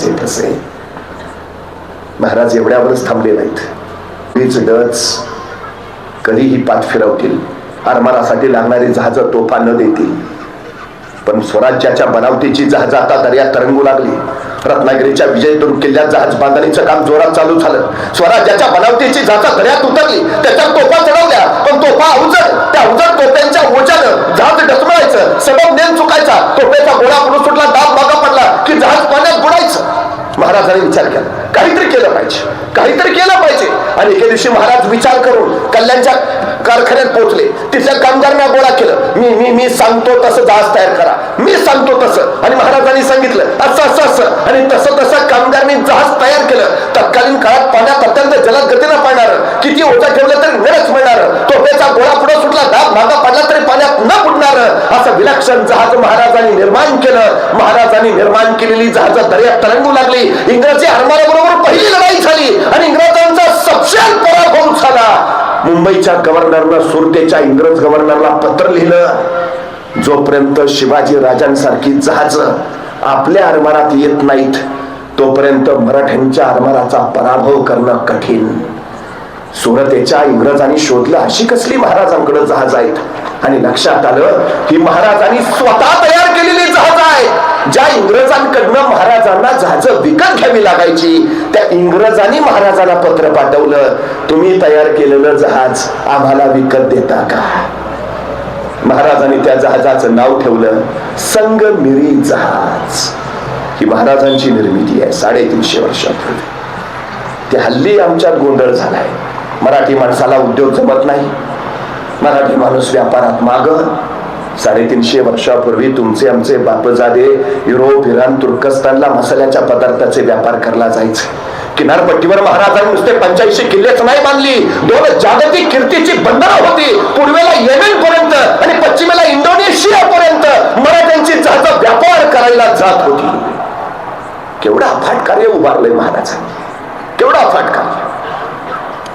ह्याचे तसे महाराज एवढ्यावरच थांबले नाहीत. वीज डच कधीही पाठ फिरवतील. आरमारासाठी लागणारी जहाजं तोफा न देतील. पण स्वराज्याच्या बनावटीची जहाज आता दर्या तरंगू लागली. रत्नागिरीच्या विजयदुर्ग किल्ल्यात जहाज बांधणीचं काम जोरात चालू झालं. स्वराज्याच्या बनावटीची जाचा दर्यात उतरली. त्याच्यात तोफा चढवल्या. पण तोफा अवजड. त्या अवजड तोफ्यांच्या ओझ्यानं जहाज डसमळायचं सबब नेम चुकायचा. तोफ्याचा गोळा पुढे सुटला. दाब मागा पडला. की जहाज पाण्यात बुडायचं. महाराजांनी विचार केला. काहीतरी केलं पाहिजे. काहीतरी केलं पाहिजे. आणि एके दिवशी महाराज विचार करून कल्याणच्या कारखान्यात पोहोचले. तिथल्या कामगारांना गोळा केलं. मी मी मी सांगतो तसं जहाज तयार करा. मी सांगतो तसं. आणि महाराजांनी सांगितलं असं असं असं. आणि तसं तसं कामगारांनी जहाज तयार केलं. तत्कालीन काळात पाण्यात अत्यंत जलद गतीनं पाहणार किती ओझा ठेवलं तरी वेळच मिळणार. तोफेचा गोळा पुढे सुटला दाब मागा पडला तरी पाण्यात न बुडणार असं विलक्षण जहाज महाराजांनी निर्माण केलं. महाराजांनी निर्माण केलेली जहाज दर्यात तरंगू लागली. इंग्रजी आरमाराबरोबर पहिली लढाई झाली आणि इंग्रजांचा सपशाल पराभव झाला. मुंबईच्या गव्हर्नरनं सुरतेच्या इंग्रज गव्हर्नरला पत्र लिहिलं. जोपर्यंत शिवाजी राजांसारखी जहाज आपल्या आरमारात येत नाहीत तोपर्यंत मराठ्यांच्या आरमाराचा पराभव करणं कठीण. सुरतेच्या इंग्रजांनी शोधलं अशी कसली महाराजांकडे जहाज आहेत? आणि लक्षात आलं ही महाराजांनी स्वतः तयार केलेली जहाज आहे ज्या इंग्रजांकडनं महाराजांना जहाज विकत घ्यावी लागायची त्या इंग्रजांनी महाराजांना पत्र पाठवलं तुम्ही तयार केलेलं जहाज आम्हाला विकत देता का? महाराजांनी त्या जहाजाचं नाव ठेवलं संगमिरी जहाज. ही महाराजांची निर्मिती आहे साडेतीनशे वर्षापूर्वी. ते हल्ली आमच्यात गोंधळ झालाय. मराठी माणसाला उद्योग जमत नाही. मराठी माणूस व्यापारात माग. साडेतीनशे वर्षापूर्वी तुमचे आमचे बापजादे युरोप इराण तुर्कस्तानला मसाल्याच्या पदार्थाचे व्यापार करला जायचे. किनारपट्टीवर महाराजांनी नुसते पंच्याऐंशी किल्लेच नाही बांधली. दोन जागतिक कीर्तीची बंदरं होती. पूर्वेला येमेन पर्यंत आणि पश्चिमेला इंडोनेशिया पर्यंत मराठ्यांची जहाज व्यापार करायला जात होती. केवढा अफाट कार्य उभारलंय महाराजांनी. केवढा अफाट कार्य.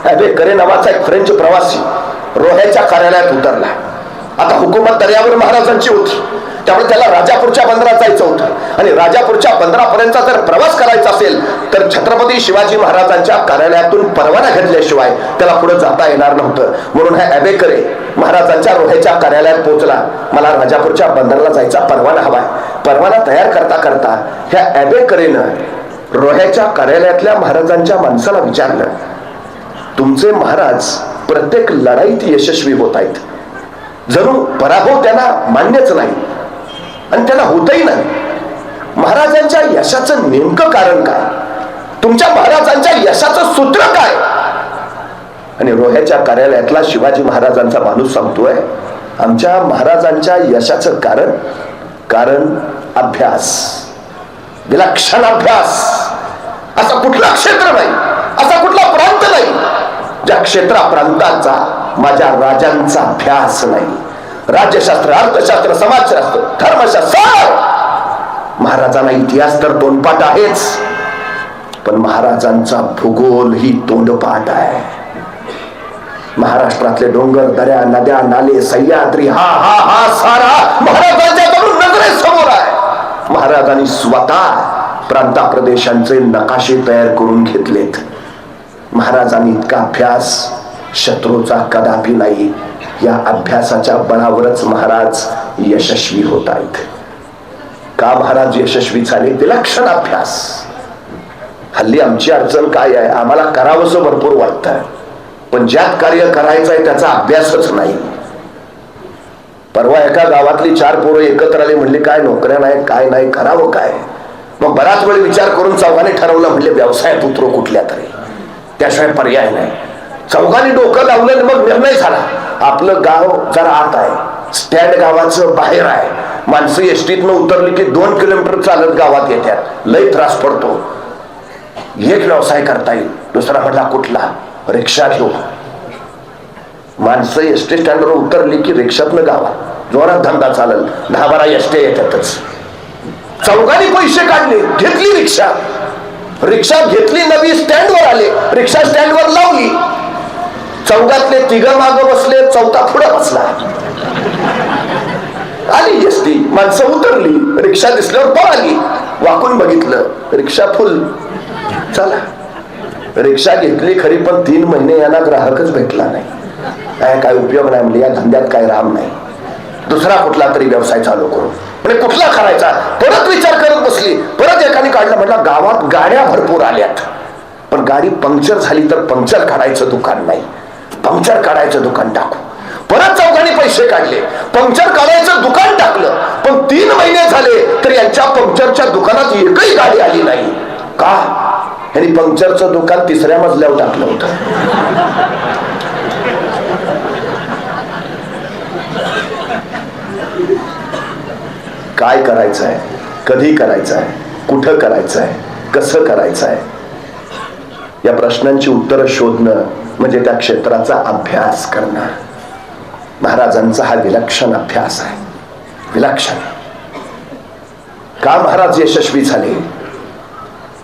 अबे करे नावाचा एक फ्रेंच प्रवासी. रोह्याच्या कार्यालयात उतरला. आता हुकूमत दर्यावर महाराजांची होती. त्यामुळे त्याला राजापूरच्या बंदरात जायचं होतं. आणि राजापूरच्या बंदरापर्यंतचा जर प्रवास करायचा असेल तर छत्रपती शिवाजी महाराजांच्या कार्यालयातून परवाना घेतल्याशिवाय त्याला पुढे जाता येणार नव्हतं. म्हणून हा अबेकरे महाराजांच्या रोह्याच्या कार्यालयात पोहोचला. मला राजापूरच्या बंदरला जायचा परवाना हवाय परवाना तयार करता करता ह्या अबेकरेनं रोह्याच्या कार्यालयातल्या महाराजांच्या माणसाला विचारलं. तुमचे महाराज प्रत्येक लढाईत यशस्वी होत आहेत. जणू पराभव त्यांना मान्यच नाही. आणि त्यांना होतही नाही. महाराजांच्या यशाचं नेमकं कारण काय? तुमच्या महाराजांच्या यशाचं सूत्र काय? आणि रोह्याच्या कार्यालयातला शिवाजी महाराजांचा माणूस सांगतोय आमच्या महाराजांच्या यशाचं कारण कारण अभ्यास. विलक्षण अभ्यास. असा कुठला क्षेत्र नाही. असा कुठला प्रांत नाही. ज्या क्षेत्राप्रांताचा माझ्या राजांचा अभ्यास नाही. राज्यशास्त्र अर्थशास्त्र समाजशास्त्र धर्मशास्त्र महाराजांना इतिहास तर तोंडपाठ आहेच. पण महाराजांचा भूगोल ही तोंडपाठ आहे. महाराष्ट्रातले डोंगर दऱ्या नद्या नाले सह्याद्री हा हा हा सारा महाराजांच्याकडून नजरेसमोर आहे. महाराजांनी स्वतः प्रांता प्रदेशांचे नकाशे तयार करून घेतलेत. महाराजांनी इतका अभ्यास शत्रूचा कदापि नाही. या अभ्यासाच्या बळावरच महाराज यशस्वी होत आहेत का महाराज यशस्वी झाले? विलक्षण अभ्यास. हल्ली आमची अडचण काय आहे? आम्हाला करावंसं भरपूर वाटतं. पण ज्यात कार्य करायचं आहे त्याचा अभ्यासच नाही. परवा एका गावातली चार पोरं एकत्र आले म्हणले काय नोकऱ्या नाही काय नाही करावं काय? मग बराच वेळ विचार करून चौघाने ठरवलं म्हणले व्यवसाय पुत्र कुठल्या तरी. त्याशिवाय पर्याय नाही. चौघांनी डोकं लावलं मग निर्णय झाला. आपलं गाव जरा आत आहे. स्टँड गावाचं बाहेर आहे. माणसं एसटीतनं उतरली की दोन किलोमीटर चालत गावात येतात लय त्रास पडतो. एक व्यवसाय करता येईल. दुसरा म्हटला कुठला? रिक्षा घेऊ. माणसं एसटी स्टँडवर उतरली की रिक्षातनं गावात जोरात धंदा चालल. दहा बारा एसटी येतातच. चौघांनी पैसे काढले. घेतली रिक्षा. रिक्षा घेतली नवी स्टँडवर आले. रिक्षा स्टँडवर लावली. चौघातले तिघ माग बसले चौथा पुढे बसला. आली एसटी. माणसं उतरली. रिक्षा दिसल्यावर पळाली वाकून बघितलं. रिक्षा फुल. चला. रिक्षा घेतली खरी पण तीन महिने यांना ग्राहकच भेटला नाही. काय काय उपयोग नाही म्हणजे या धंद्यात काय राम नाही. दुसरा कुठला तरी व्यवसाय चालू करू. म्हणजे कुठला करायचा? परत विचार करत बसली. परत एकाने काढलं म्हटलं गावात गाड्या भरपूर आल्यात. पण गाडी पंक्चर झाली तर पंक्चर काढायचं दुकान नाही. पंक्चर काढायचं दुकान टाकू. परत चौघांनी पैसे काढले. पंक्चर काढायचं दुकान टाकलं. पण तीन महिने झाले तर यांच्या पंक्चरच्या दुकानात एकही गाडी आली नाही. का? यांनी पंक्चरचं दुकान तिसऱ्या मजल्यावर टाकलं होतं. काय करायचं आहे कधी करायचं आहे कुठं करायचं आहे कसं करायचं आहे या प्रश्नांची उत्तरं शोधणं म्हणजे त्या क्षेत्राचा अभ्यास करणं. महाराजांचा हा विलक्षण अभ्यास आहे. विलक्षण. का महाराज यशस्वी झाले?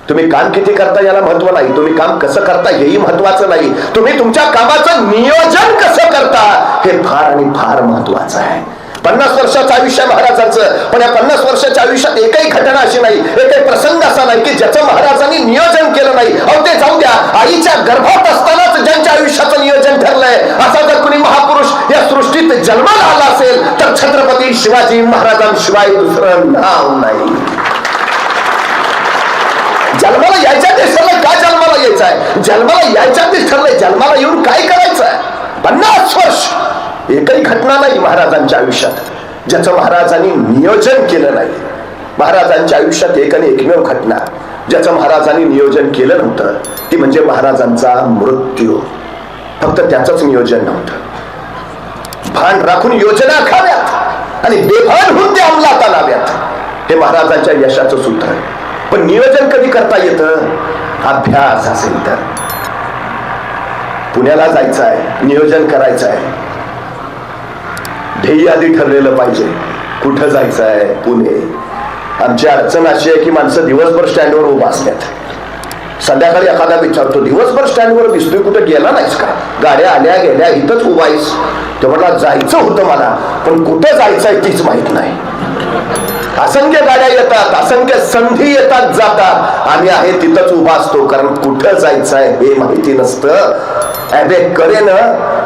तुम्ही काम किती करता याला महत्त्व नाही. तुम्ही काम कसं करता हेही महत्वाचं नाही. तुम्ही तुमच्या कामाचं नियोजन कसं करता हे फार आणि फार महत्वाचं आहे. पन्नास वर्षाचं आयुष्य महाराजांचं पण या पन्नास वर्षाच्या आयुष्यात एकही घटना अशी नाही एकही प्रसंग असा नाही की ज्याचं महाराजांनी नियोजन केलं नाही. अहो ते जाऊ द्या. आईच्या गर्भात असतानाच ज्यांच्या आयुष्याचं नियोजन ठरलंय असा जर कुणी महापुरुष या सृष्टीत जन्माला आला असेल तर छत्रपती शिवाजी महाराजांशिवाय दुसरं नाव नाही. जन्माला यायच्या ते ठरलंय काय जन्माला यायचं आहे जन्माला यायच्या ते ठरलंय जन्माला येऊन काय करायचं आहे पन्नास वर्ष एकही घटना नाही महाराजांच्या आयुष्यात ज्याचं महाराजांनी नियोजन केलं नाही. महाराजांच्या आयुष्यात एक आणि एकमेव घटना ज्याचं महाराजांनी नियोजन केलं नव्हतं ती म्हणजे महाराजांचा मृत्यू. फक्त त्याचंच नियोजन नव्हतं. भान राखून योजना खाव्यात आणि बेभान होऊन ते अंमलात आणाव्यात. हे महाराजांच्या यशाचं सूत्र आहे. पण नियोजन कधी करता येतं? अभ्यास असेल तर. पुण्याला जायचं आहे नियोजन करायचं आहे. ध्येय आधी ठरलेलं पाहिजे. कुठं जायचं आहे पुणे. आमची अडचण अशी आहे की माणसं दिवसभर स्टँडवर उभा असतात. संध्याकाळी एखादा विचारतो दिवसभर स्टँडवर दिसतोय कुठं गेला नाहीस का? गाड्या आल्या गेल्या इथंच उभायस आहेस. ते म्हटला जायचं होतं मला पण कुठं जायचं आहे तीच माहीत नाही. असंख्य गाड्या येतात असंख्य संधी येतात जातात. आम्ही आहे तिथंच उभा असतो कारण कुठं जायचं आहे हे माहिती नसतं. अबे करेन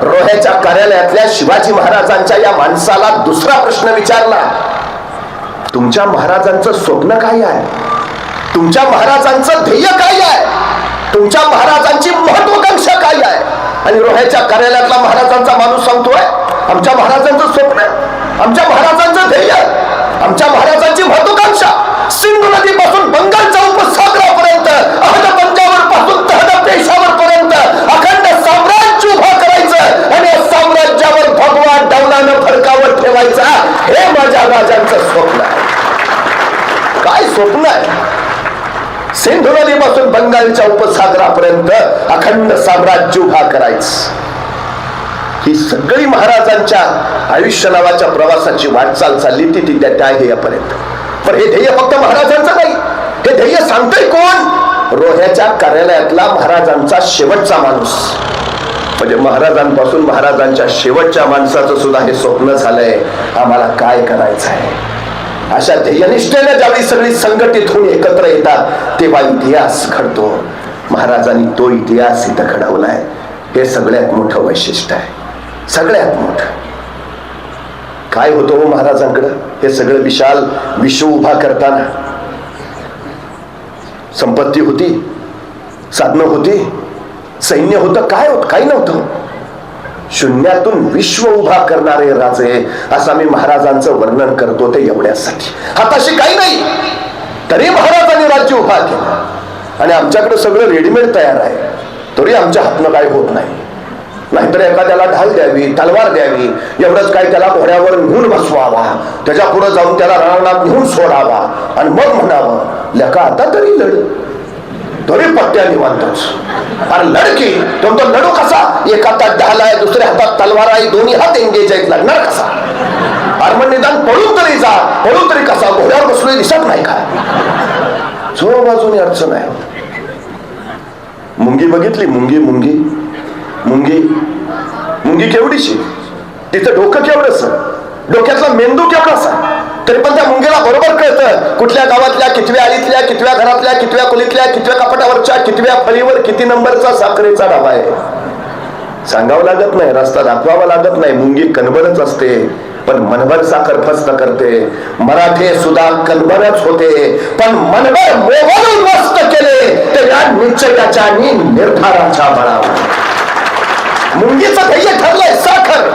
रोह्याच्या कार्यालयातल्या शिवाजी महाराजांच्या या माणसाला दुसरा प्रश्न विचारला. तुमच्या महाराजांचं स्वप्न काय आहे? तुमच्या महाराजांचं ध्येय काय आहे? तुमच्या महाराजांची महत्वाकांक्षा काय आहे? आणि रोह्याच्या कार्यालयातला महाराजांचा माणूस सांगतोय आमच्या महाराजांचं स्वप्न आहे आमच्या महाराजांचं ध्येय आमच्या महाराजांची महत्वाकांक्षा सिंधू नदीपासून बंगालच्या उपसागरापर्यंत अहद पंजाबरपासून तहद पेशावर पर्यंत अखंड साम्राज्य उभा करायचं आणि या साम्राज्यावर भगवा डौलानं फडकावर ठेवायचा हे माझ्या राजांचं स्वप्न आहे काय स्वप्न आहे सिंधू नदीपासून बंगालच्या उपसागरापर्यंत अखंड साम्राज्य उभा करायचं. ही सगळी महाराजांच्या आयुष्य नावाच्या प्रवासाची वाटचाल चालली ती ती त्या त्या ध्येयापर्यंत पण हे ध्येय फक्त महाराजांचं नाही. हे ध्येय सांगतोय कोण? रोह्याच्या कार्यालयातला महाराजांचा शेवटचा माणूस. म्हणजे महाराजांपासून महाराजांच्या शेवटच्या माणसाचं सुद्धा हे स्वप्न झालंय. आम्हाला काय करायचं आहे अशा ध्येयनिष्ठेने ज्यावेळी सगळी संघटित होऊन एकत्र येतात तेव्हा इतिहास घडतो. महाराजांनी तो इतिहास इथं घडवलाय. हे सगळ्यात मोठं वैशिष्ट्य आहे. सगळ्यात मोठं. काय होतं हो महाराजांकडं? हे सगळं विशाल विश्व उभा करताना. संपत्ती होती साधनं होती सैन्य होतं काय होत? काही नव्हतं. शून्यातून विश्व उभा करणारे राजे असं मी महाराजांचं वर्णन करतो ते एवढ्यासाठी. हाताशी काही नाही. तरी महाराजांनी राज्य उभा केला. आणि आमच्याकडे सगळं रेडीमेड तयार आहे. तरी आमच्या हातनं काय होत नाही. नाहीतर एखाद्याला ढाल द्यावी तलवार द्यावी एवढंच काय त्याला घोड्यावर घेऊन बसवावा त्याच्या पुढे जाऊन त्याला रणांगणात घेऊन सोडावा आणि मग म्हणावं लेका आता तरी लढ. दोन्ही पट्ट्या निवांतच अरे लडकी तुमचा लढू कसा? एका हातात ढाल आहे दुसऱ्या हातात तलवार आहे दोन्ही हात एंगेज आहेत लढणार कसा? अरे मग निदान पळून तरी जा पळून तरी कसा? घोड्यावर बसलोय दिसत नाही का? जो बाजूने अडचण आहे. मुंगी बघितली मुंगी मुंगी मुंगी. मुंगी केवढीशी? तिचं डोकं केवढस डोक्यातला मेंदू केवढासा तरी पण त्या मुंगीला बरोबर कळतं. कुठल्या गावातल्या कितव्या आलीतल्या कितव्या घरातल्या कितव्या खोलीतल्या कितव्या कपाटावरच्या कितव्या फळीवर किती नंबरचा साखरेचा डबा आहे. सांगावं लागत नाही रस्ता दाखवावा लागत नाही. मुंगी कणबरच असते पण मनभर साखर फस्त करते. मराठे सुद्धा कणबरच होते पण मनभर मोहरून मस्त केले. ते या निश्चयाच्या आणि निर्धाराच्या बळावर. मुंगीचं ध्येय ठरलंय साखर.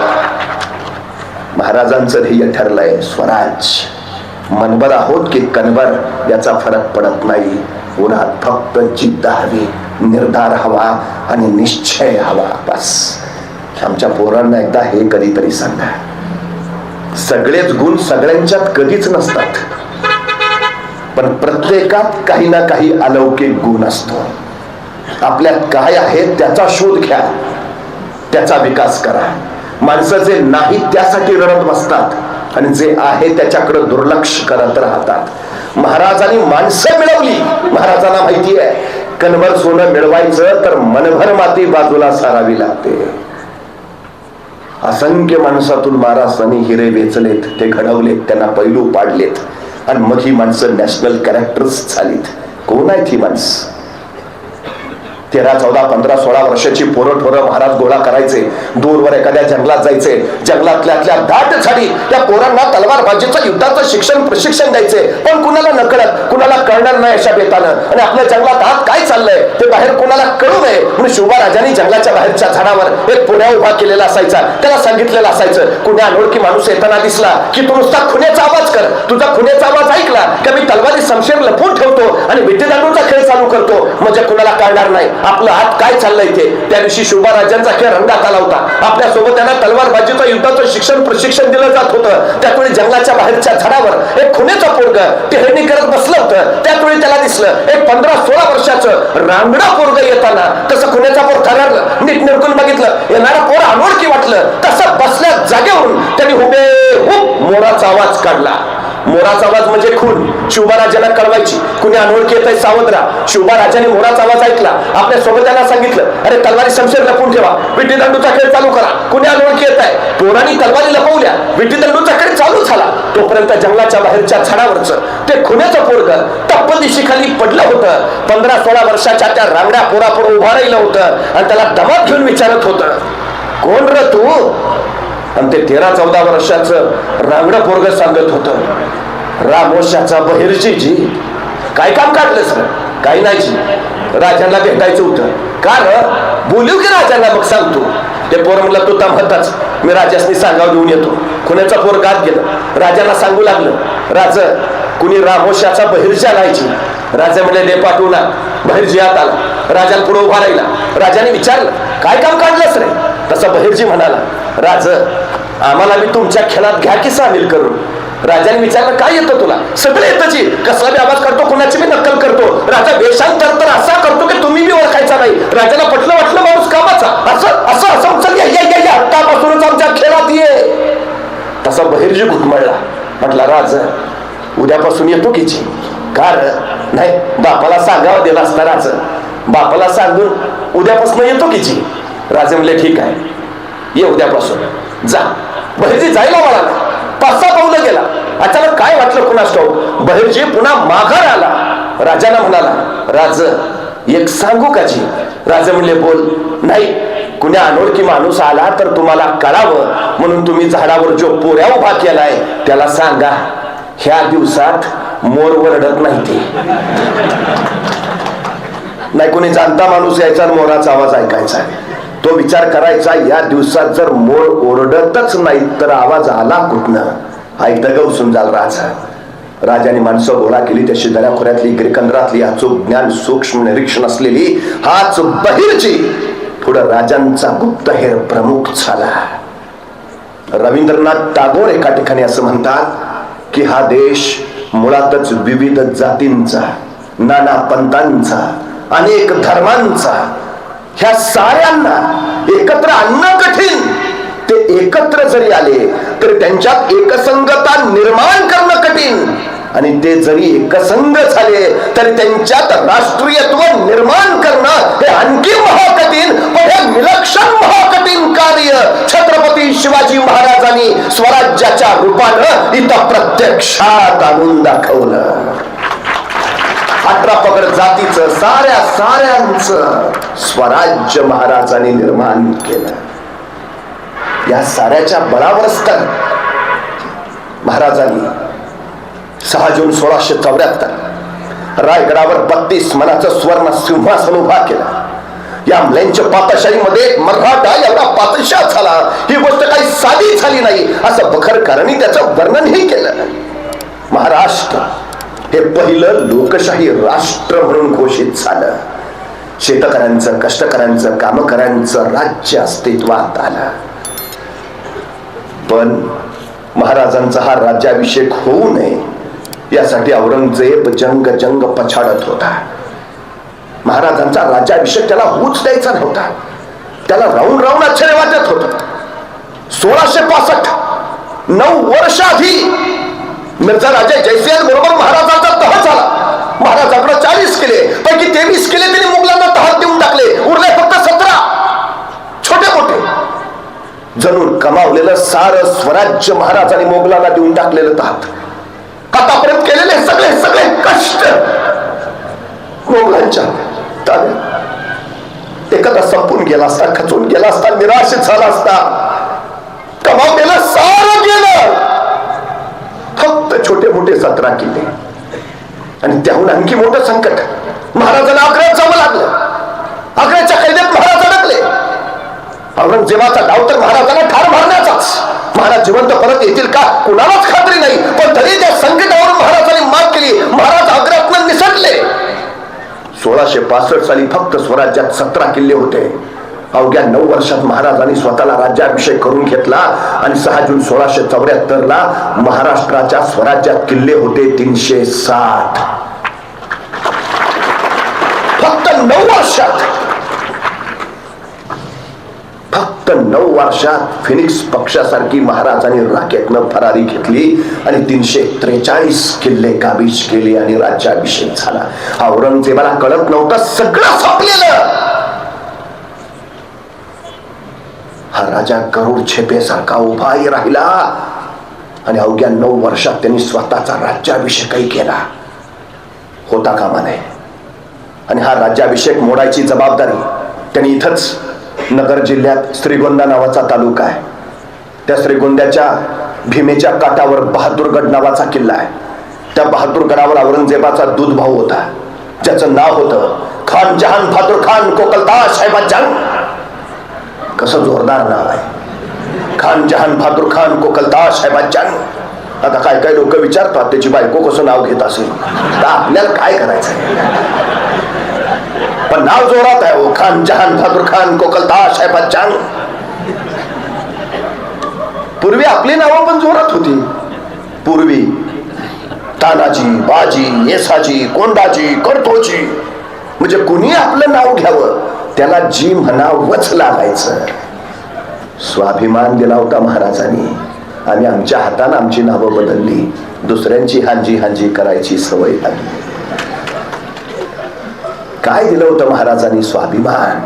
महाराजांचं ध्येय ठरलंय स्वराज. मनबर आहोत की कणबर याचा फरक पडत नाही. उन्हात फक्त जिद्द हवी निर्धार हवा आणि निश्चय हवा बस. आमच्या पोरांना एकदा हे कधीतरी सांगा. सगळेच गुण सगळ्यांच्यात कधीच नसतात. पण प्रत्येकात काही ना काही अलौकिक गुण असतो. आपल्यात काय आहे त्याचा शोध घ्या. त्याचा विकास करा. माणसं जे नाही त्यासाठी रडत बसतात. आणि जे आहे त्याच्याकडे दुर्लक्ष करत राहतात. महाराजांनी माणसं मिळवली. महाराजांना माहिती आहे कणभर सोनं मिळवायचं तर मनभर माती बाजूला सारावी लागते. असंख्य माणसातून महाराजांनी हिरे वेचलेत ते घडवलेत त्यांना पैलू पाडलेत. आणि मग ही माणसं नॅशनल कॅरेक्टर्स झालीत. कोण आहेत ही माणसं? तेरा चौदा पंधरा सोळा वर्षाची पोरं ठोरं महाराज गोळा करायचे. दूरवर एखाद्या जंगलात जायचे. जंगलातल्या दाट झाडी त्या पोरांना तलवारबाजीचं युद्धाचं शिक्षण प्रशिक्षण द्यायचे. पण कुणाला नकळत कुणाला कळणार नाही अशा बेतानं. आणि आपल्या जंगलात आत काय चाललंय ते बाहेर कुणाला कळू नये. म्हणून शिवबा जंगलाच्या बाहेरच्या झाडावर एक पुण्या उभा केलेला असायचा. त्याला सांगितलेलं असायचं कुण्या अनोळखी माणूस येताना दिसला की तू नुसता खुन्याचा आवाज कर. तुझा खुन्याचा आवाज ऐकला का मी तलवारी समशेर लपवून ठेवतो आणि विट्टीदांडूचा खेळ चालू करतो. म्हणजे कुणाला कळणार नाही. आपलं हात काय चाललंय ते? त्या दिवशी शोभा राजांचा खेळ रंगात आला होता. आपल्यासोबत त्यांना तलवारबाजीचं युद्धाचं शिक्षण प्रशिक्षण दिलं जात होतं. त्यावेळी जंगलाच्या बाहेरच्या झाडावर एक खुनेचं पोरग टेहणी करत बसलं होतं. त्यावेळी त्याला दिसलं एक पंधरा सोळा वर्षाचं रांगडा पोरग येताना तसं खुण्याचा पोर ठरवलं नीट निरकून बघितलं येणारा पोर अनोळखी वाटलं तसं बसल्या जागेवरून त्यांनी हुबे हुब मोराचा आवाज काढला. मोराचा आवाज म्हणजे खून. शिवबाराजांना कळवायची. कुणी अनोळखी येत आहे सावध राहा. मोराचा आवाज ऐकला. आपल्यासोबत सांगितलं अरे तलवारी शमशेर लपवून ठेवा. विट्टी दंडूचा खेळ चालू करा. कुणी अनोळखी येत आहे पोरांनी तलवारी लपवल्या. विट्टी दंडूचा खेळ चालू झाला. तोपर्यंत जंगलाच्या बाहेरच्या झाडावरच ते खुन्याचं पोरग टप्प दिशेखाली पडलं होतं. पंधरा सोळा वर्षाच्या त्या रांगड्या पोरापुढे उभा राहिलं होतं आणि त्याला दमात घेऊन विचारत होतं कोण र तू? आणि ते तेरा चौदा वर्षाचं रांगडं पोरग सांगत होतं रामोशाचा बहिरजी जी काय काम काढलं सर काही नाही जी. राजांना भेटायचं होतं. कारण बोलू की राजांना मग सांगतो. ते पोर म्हणलं तू तमहताच मी राजासनी सांगाव घेऊन येतो. खुण्याचा पोर गात गेलं. राजांना सांगू लागलं राज कुणी रामोशाचा बहिर्जा लायची राजा म्हणले ले पाठवू ना. बहिर्जी आत आला. राजाला पुढे उभा राहिला. राजाने विचारलं काय काम काढलंस रे? तसा बहिर्जी म्हणाला राज आम्हाला मी तुमच्या खेळात घ्या की सामील करू राजाने विचारलं काय येतं तुला? सगळं येतं जी. कसला बी आवाज करतो कोणाची मी नक्कल करतो. राजा वेशांतर तर असा करतो की तुम्ही बी ओळखायचा नाही. राजाला पटलं वाटलं माणूस कामाचा. असं असं असं चल या या या आत्तापासूनच आमच्या खेळात ये. तसा बहिर्जी घुटमळला. म्हटला राज उद्यापासून येतो की जी. कार नाही बापाला सांगावं दिला असता राज. बापाला सांगून उद्यापासून येतो की जी. राजे म्हणले ठीक आहे. ये उद्यापासून. जा. बहिर्जी जायला मला. पाच सहा पावलं गेला? अचानक काय वाटलं कुणास ठाऊक बहिर्जी पुन्हा माघार आला. राजाला म्हणाला राज एक सांगू का जी? म्हणले बोल. नाही. कुण्या अनोळखी माणूस आला तर तुम्हाला कळावं. म्हणून तुम्ही झाडावर जो पोऱ्या उभा केलाय त्याला सांगा. ह्या दिवसात मोर वरडत नाही ते. नाही कोणी जाणता माणूस यायचा मोराचा आवाज ऐकायचा. तो विचार करायचा या दिवसात जर मोड ओरडतच नाही तर आवाज आला कुठनं? ऐकतं गवसून झाला राजा. राजाने माणसं गोळा केली त्या शेजाऱ्या खोऱ्यातली गिरकंदरातली अचूक ज्ञान सूक्ष्म निरीक्षण असलेली हाच बहिरची. पुढं राजांचा गुप्तहेर प्रमुख झाला. रवींद्रनाथ टागोर एका ठिकाणी असं म्हणतात की हा देश मुळातच विविध जातींचा नाना पंतांचा अनेक धर्मांचा ह्या साऱ्यांना एकत्र आणणं कठीण. ते एकत्र जरी आले तरी त्यांच्यात एकसंगता निर्माण करणं कठीण. आणि ते जरी एकसंग झाले तरी त्यांच्यात राष्ट्रीयत्व निर्माण करणं हे आणखी महाकठीण पण हे विलक्षण महाकठीण कार्य. छत्रपती शिवाजी महाराजांनी स्वराज्याच्या रूपानं इथं प्रत्यक्षात आणून दाखवलं. अठरा पकड जातीचं साऱ्या साऱ्यांच स्वराज्य महाराजांनी निर्माण केलं. या साऱ्याच्या बळावरच तर महाराजांनी सहा जून सोळाशे चौऱ्याहत्तर रायगडावर बत्तीस मनाचं स्वर्ण सिंहासन उभा केला. या मुलांच्या पातशाहीमध्ये मराठा एवढा पातशाह झाला ही गोष्ट काही साधी झाली नाही असं बखरकरांनी त्याचं वर्णनही केलं. महाराष्ट्र हे पहिलं लोकशाही राष्ट्र म्हणून घोषित झालं. शेतकऱ्यांचं कष्टकऱ्यांचं कामकऱ्यांचं राज्य अस्तित्वात आलं. पण महाराजांचा हा राज्याभिषेक होऊ नये यासाठी औरंगजेब जंग जंग पछाडत होता. महाराजांचा राज्याभिषेक त्याला होऊच द्यायचा नव्हता. त्याला राहून राहून आश्चर्य वाटत होत. सोळाशे पासष्ट नऊ वर्ष आधी मिर्झा राजा जयसिंह बरोबर महाराज महाराजांकडे चाळीस किले. पैकी तेवीस किले त्यांनी मुघलांना तहात देऊन टाकले. उरले फक्त सतरा. छोटे मोठे. जणून कमावलेलं सारं स्वराज्य महाराजांनी मोगलाला देऊन टाकलेलं तहात आतापर्यंत केलेले सगळे सगळे कष्ट मोगलांच्या एखादा संपून गेला असता खचून गेला असता निराश झाला असता कमावलेलं सारं गेलं. फक्त छोटे मोठे सतरा किल्ले आणि त्याहून आणखी मोठं संकट. महाराजांना आग्र्यात जावं लागलं. आग्र्याच्या कैद्यात महाराज अडकले. औरंगजेबाचा डाव तर महाराजांना ठार मारण्याचाच. महाराज जिवंत परत येतील का? कुणालाच खात्री नाही. पण तरी त्या संकटावर महाराजांनी मात केली. महाराज आग्र्यातनं निसटले. सोळाशे पासष्ट साली फक्त स्वराज्यात सतरा किल्ले होते. अवघ्या नऊ वर्षात महाराजांनी स्वतःला राज्याभिषेक करून घेतला आणि सहा जून सोळाशे चौऱ्याहत्तर ला महाराष्ट्राच्या स्वराज्यात किल्ले होते तीनशे साठ. फक्त नऊ वर्षात. फक्त नऊ वर्षात फिनिक्स पक्षासारखी महाराजांनी राकेटनं फरारी घेतली आणि तीनशे त्रेचाळीस किल्ले काबीज केले आणि राज्याभिषेक झाला. औरंगजेबाला कळत नव्हतं सगळं संपलेलं. हा राजा गरुड छेपेसारखा उभाही राहिला. आणि अवघ्या नऊ वर्षात त्यांनी स्वतःचा राज्याभिषेकही केला. होता कामा नये. आणि हा राज्याभिषेक मोडायची जबाबदारी त्यांनी इथंच नगर जिल्ह्यात श्रीगोंदा नावाचा तालुका आहे. त्या श्रीगोंद्याच्या भीमेच्या काठावर बहादूरगड नावाचा किल्ला आहे. त्या बहादूरगडावर औरंगजेबाचा दूध भाऊ होता. ज्याचं नाव होतं खान जहान बहादूर खान कोकलदास साहेबा जंग कसं जोरदार नाव आहे खान जहान बहादूर खान कोकलता साहेबा आता काय काय लोक विचारतात त्याची बायको कसं नाव घेत असेल? तर आपल्याला काय करायचं? पण नाव जोरात आहे हो खान जहान बहादूर खान कोकलता साहेबा पूर्वी आपली नावं पण जोरात होती। पूर्वी तानाजी बाजी येसाजी कोंडाजी करतोजी म्हणजे कुणी आपलं नाव घ्यावं? त्याला जी म्हणावंच लागायचं. स्वाभिमान दिला होता महाराजांनी. आणि आमच्या हातानं आमची नावं बदलली. दुसऱ्यांची हांजी हांजी करायची सवय लागली. काय दिलं होतं महाराजांनी? स्वाभिमान.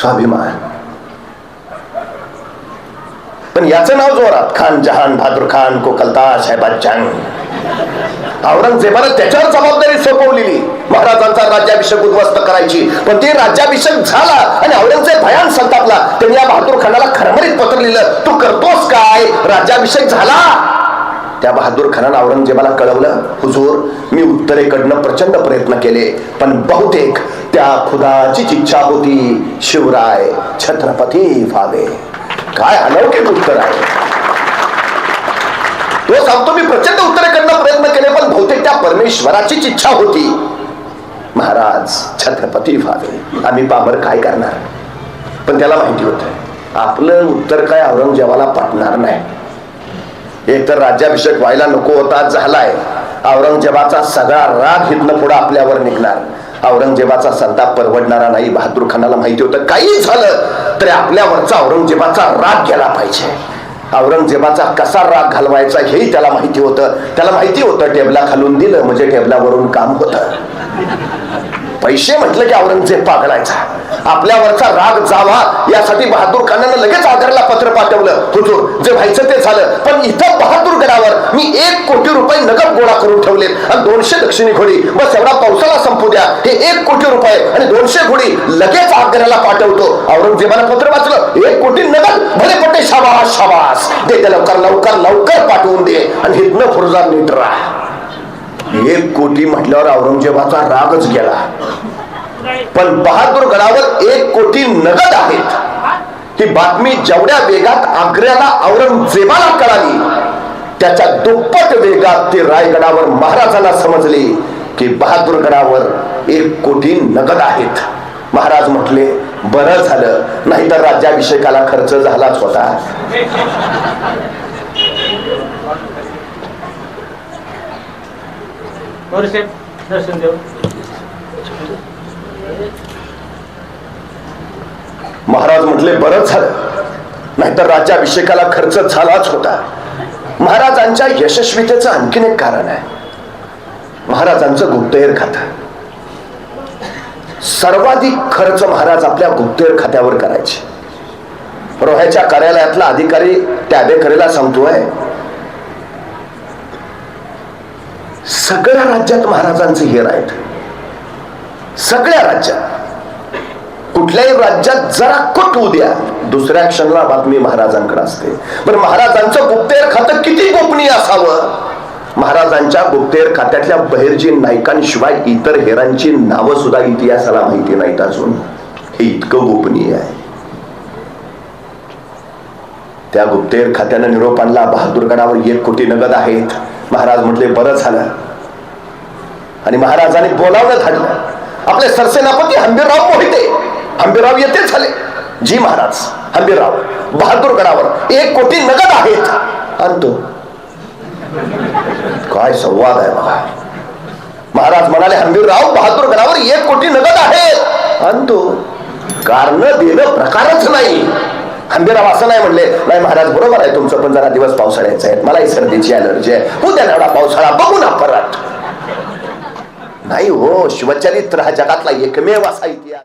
स्वाभिमान. पण याचं नाव जोरात खान जहान बहादूर खान कोकलता साहेबात जंग. औरंगजेबानं त्याच्यावर जबाबदारी सोपवलेली. महाराजांचा राज्याभिषेक उद्ध्वस्त करायची. पण ते राज्याभिषेक झाला आणि औरंगजेब भयान संतापला. त्यांनी या बहादूर खानाला खरमरीत पत्र लिहिलं तू करतोस काय? राज्याभिषेक झाला. त्या बहादूर खानानं औरंगजेबाला कळवलं हुजूर मी उत्तरेकडनं प्रचंड प्रयत्न केले पण बहुतेक त्या खुदाचीच इच्छा होती. शिवराय छत्रपती व्हावे. काय अलौकिक उत्तर आहे. हो सांगतो मी प्रचंड उत्तरेकडनं प्रयत्न केले पण बहुतेक त्या परमेश्वराचीच इच्छा होती. महाराज छत्रपती व्हावे. आम्ही बाबर काय करणार? पण त्याला माहिती होत आपलं उत्तर काय औरंगजेबाला पटणार नाही. एक तर राज्याभिषेक व्हायला नको होता झालाय. औरंगजेबाचा सगळा राग हितनं पुढे आपल्यावर निघणार. औरंगजेबाचा संताप परवडणारा नाही बहादूर खानाला माहिती होतं. काही झालं तरी आपल्यावरचा औरंगजेबाचा राग गेला पाहिजे. औरंगजेबाचा कसा राग घालवायचा हेही त्याला माहिती होतं. त्याला माहिती होतं टेबला खालून दिलं म्हणजे टेबलावरून काम होतं. पैसे म्हटलं की औरंगजेब पागलायचा. आपल्यावरचा राग जावा यासाठी बहादूर खानानं लगेच आग्र्याला पत्र पाठवलं. हुजूर जे व्हायचं ते झालं. पण इथं बहादूर गडावर मी एक कोटी रुपये नगद गोळा करून ठेवले आणि दोनशे दक्षिणी घोडी. बस एवढा पावसाला संपू द्या. हे एक कोटी रुपये आणि दोनशे घोडी लगेच आग्र्याला पाठवतो. औरंगजेबानं पत्र वाचलं. एक कोटी नगद? भले पटे शाबास शाबास. दे ते लवकर लवकर लवकर पाठवून दे. आणि हितनं फुरजा नीट राहा. एक कोटी म्हटल्यावर औरंगजेबाचा रागच गेला. पण बहादूर गडावर एक कोटी नगद आहेत. ही बातमी जेवढ्या वेगात आग्र्याला औरंगजेबाला कळाली त्याच्या दुप्पट वेगात ते रायगडावर महाराजांना समजले की बहादूर गडावर एक कोटी नगद आहेत. महाराज म्हटले बरं झालं. नाहीतर राज्याभिषेकाला खर्च झालाच होता. साहेब दर्शन देऊ. महाराज म्हटले बरंच झालं. नाहीतर राज्याभिषेकाला खर्च झालाच होता. महाराजांच्या यशस्वीतेचं आणखीन एक कारण आहे. महाराजांचं गुप्तहेर खातं. सर्वाधिक खर्च महाराज आपल्या गुप्तहेर खात्यावर करायचे. रोह्याच्या कार्यालयातला अधिकारी त्याबेकरेला सांगतोय सगळ्या राज्यात महाराजांचे हेर आहेत सगळ्या राज्यात. कुठल्याही राज्यात जरा कट उद्या दुसऱ्या क्षणाला बातमी महाराजांकडे असते. पण महाराजांचं गुप्तेर खातं किती गोपनीय असावं? महाराजांच्या गुप्तेर खात्यातल्या बहिरजी नायकांशिवाय इतर हेरांची नावं सुद्धा इतिहासाला माहिती नाहीत अजून. हे इतकं गोपनीय आहे. त्या गुप्तेर खात्यानं निरोप आणला बहादूरगडावर एक कोटी नगद आहेत. महाराज म्हटले बरं झालं. आणि महाराजांनी बोलावलं धाडलं आपले सरसेनापती हंबीरराव मोहिते हंबीरराव येते झाले. जी महाराज हंबीरराव बहादूर गडावर एक कोटी नगद आहेत. आणतो. काय संवाद आहे बघा महाराज म्हणाले हंबीरराव बहादूरगडावर एक कोटी नगद आहेत. आणतो. कारण देणं प्रकारच नाही. हंबीरराव असं नाही म्हणले नाही महाराज बरोबर आहे तुमचं पण जरा दिवस पावसाळ्याचा आहे मलाही सर्दीची अलर्जी आहे. उद्या एवढा पावसाळा बघू ना परत. नाही हो शिवचरित्र हा जगातला एकमेव असा इतिहास